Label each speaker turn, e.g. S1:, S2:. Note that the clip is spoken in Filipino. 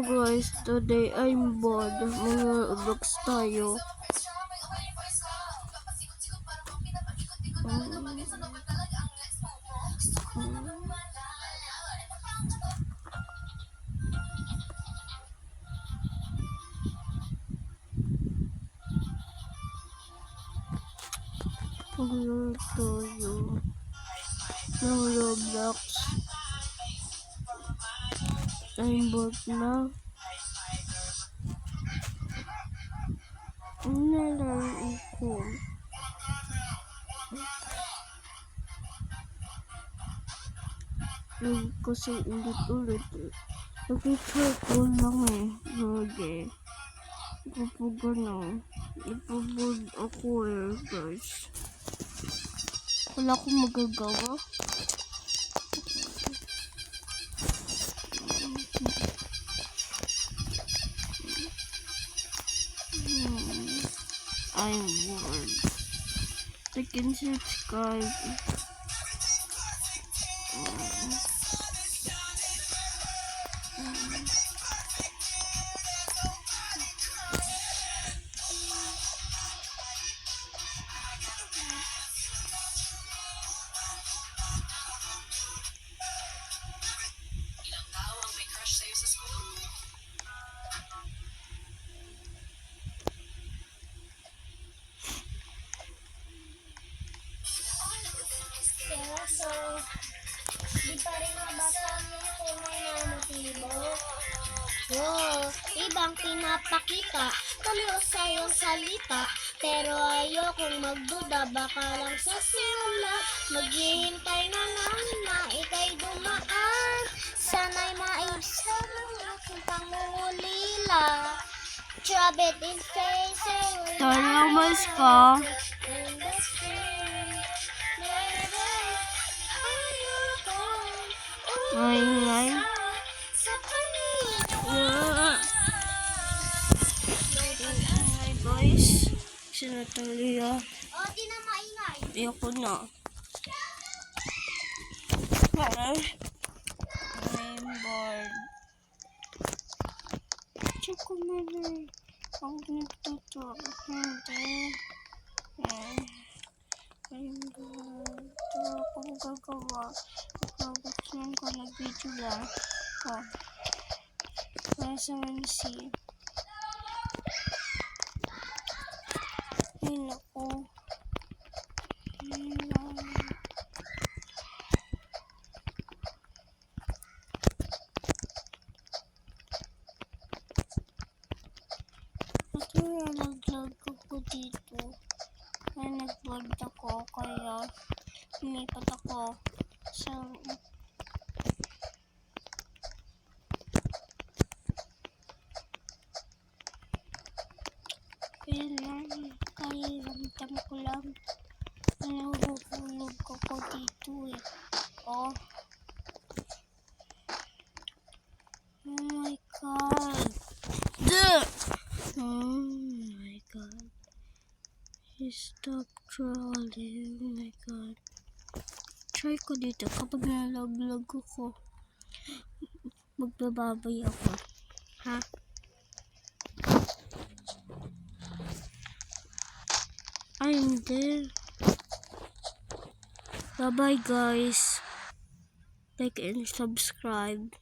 S1: Guys, today I'm bored. Roblox tayo. Hello tayo. Ng Roblox. Bored na. Nalaro ko. Nag kasi ulit-ulit. Nag-try ko lang eh. Lagi. Kapag ano, ipabod ako eh, guys. Wala akong magagawa. I'm bored. Like and subscribe.
S2: Kaya so, di pa rin nabasa mo kung may motibo. Wow, ibang pinapakita, tuloy sa iyong salita. Pero ayokong magduda, baka lang sa simula. Maghihintay na lang na ikay dumaan. Sana'y maisa ng aking pangungulila. Drop it in face and
S1: Talamas ka.
S2: Ayokong
S1: Ay, ay.
S2: sa paningin.
S1: Yeah. Hi guys. Si Natalia.
S2: O, di na maingay.
S1: Ayoko na. Ay. I'm bored. Check ko na lang. Ako nagtuturo. Hindi. Ay. I'm bored. Wala akong gagawa. Nakabuksan ko na video lang. Oh. Para sa mansi. Ay, naku. Ay, naku. Ba't nalaglag ako dito? Ay, nag-board ako, kaya lumipat ako kailangan ko lang. Nahuhulog ako dito eh. Oh. Oh my god. Duh! Oh my god. Stop trolling. Oh my god. Try ko dito kapag nalaglag ako. Magbababay ako. Ha? I'm there. Bye bye guys. Like and subscribe.